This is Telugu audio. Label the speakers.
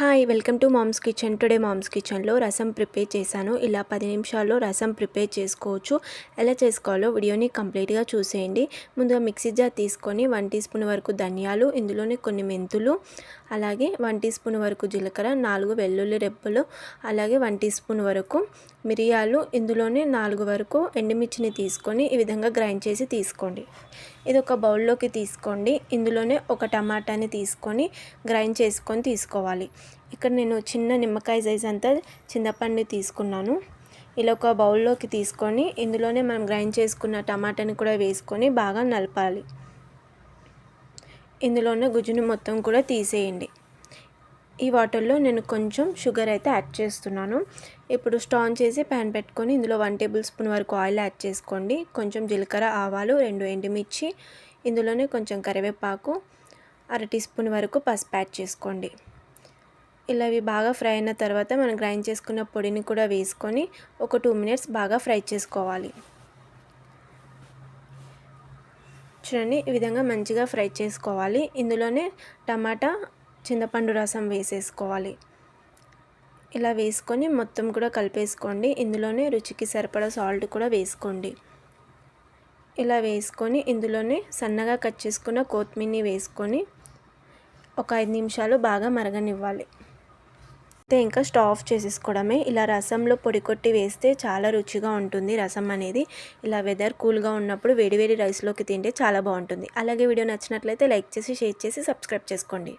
Speaker 1: Hi welcome to mom's kitchen. Today mom's కిచెన్లో రసం ప్రిపేర్ చేశాను. ఇలా పది నిమిషాల్లో రసం ప్రిపేర్ చేసుకోవచ్చు. ఎలా చేసుకోవాలో వీడియోని కంప్లీట్గా చూసేయండి. ముందుగా మిక్సీ జార్ తీసుకొని వన్ టీ స్పూన్ వరకు ధనియాలు ఇందులోనే కొన్ని మెంతులు అలాగే వన్ టీ స్పూన్ వరకు జీలకర్ర నాలుగు వెల్లుల్లి రెబ్బలు అలాగే వన్ టీ స్పూన్ వరకు మిరియాలు ఇందులోనే నాలుగు వరకు ఎండుమిర్చిని తీసుకొని ఈ విధంగా గ్రైండ్ చేసి తీసుకోండి. ఇది ఒక బౌల్లోకి తీసుకోండి. ఇందులోనే ఒక టమాటాని తీసుకొని గ్రైండ్ చేసుకొని తీసుకోవాలి. ఇక్కడ నేను చిన్న నిమ్మకాయ సైజ్ అంతా చింతపండు తీసుకున్నాను. ఇలా ఒక బౌల్లోకి తీసుకొని ఇందులోనే మనం గ్రైండ్ చేసుకున్న టమాటాని కూడా వేసుకొని బాగా నలపాలి. ఇందులోనే గుజ్జును మొత్తం కూడా తీసేయండి. ఈ వాటర్లో నేను కొంచెం షుగర్ అయితే యాడ్ చేస్తున్నాను. ఇప్పుడు స్టాన్ చేసి ప్యాన్ పెట్టుకొని ఇందులో వన్ టేబుల్ స్పూన్ వరకు ఆయిల్ యాడ్ చేసుకోండి. కొంచెం జీలకర్ర ఆవాలు రెండు ఎండుమిర్చి ఇందులోనే కొంచెం కరివేపాకు అర టీ స్పూన్ వరకు పసుపు యాడ్ చేసుకోండి. ఇలా ఇవి బాగా ఫ్రై అయిన తర్వాత మనం గ్రైండ్ చేసుకున్న పొడిని కూడా వేసుకొని ఒక టూ మినిట్స్ బాగా ఫ్రై చేసుకోవాలి. చూడండి ఈ విధంగా మంచిగా ఫ్రై చేసుకోవాలి. ఇందులోనే టమాటా చింతపండు రసం వేసేసుకోవాలి. ఇలా వేసుకొని మొత్తం కూడా కలిపేసుకోండి. ఇందులోనే రుచికి సరిపడా సాల్ట్ కూడా వేసుకోండి. ఇలా వేసుకొని ఇందులోనే సన్నగా కట్ చేసుకున్న కొత్తిమీరని వేసుకొని ఒక ఐదు నిమిషాలు బాగా మరగనివ్వాలి. అయితే ఇంకా స్టవ్ ఆఫ్ చేసేసుకోవడమే. ఇలా రసంలో పొడి కొట్టి వేస్తే చాలా రుచిగా ఉంటుంది రసం అనేది. ఇలా వెదర్ కూల్గా ఉన్నప్పుడు వేడివేడి రైస్లోకి తింటే చాలా బాగుంటుంది. అలాగే వీడియో నచ్చినట్లయితే లైక్ చేసి షేర్ చేసి సబ్స్క్రైబ్ చేసుకోండి.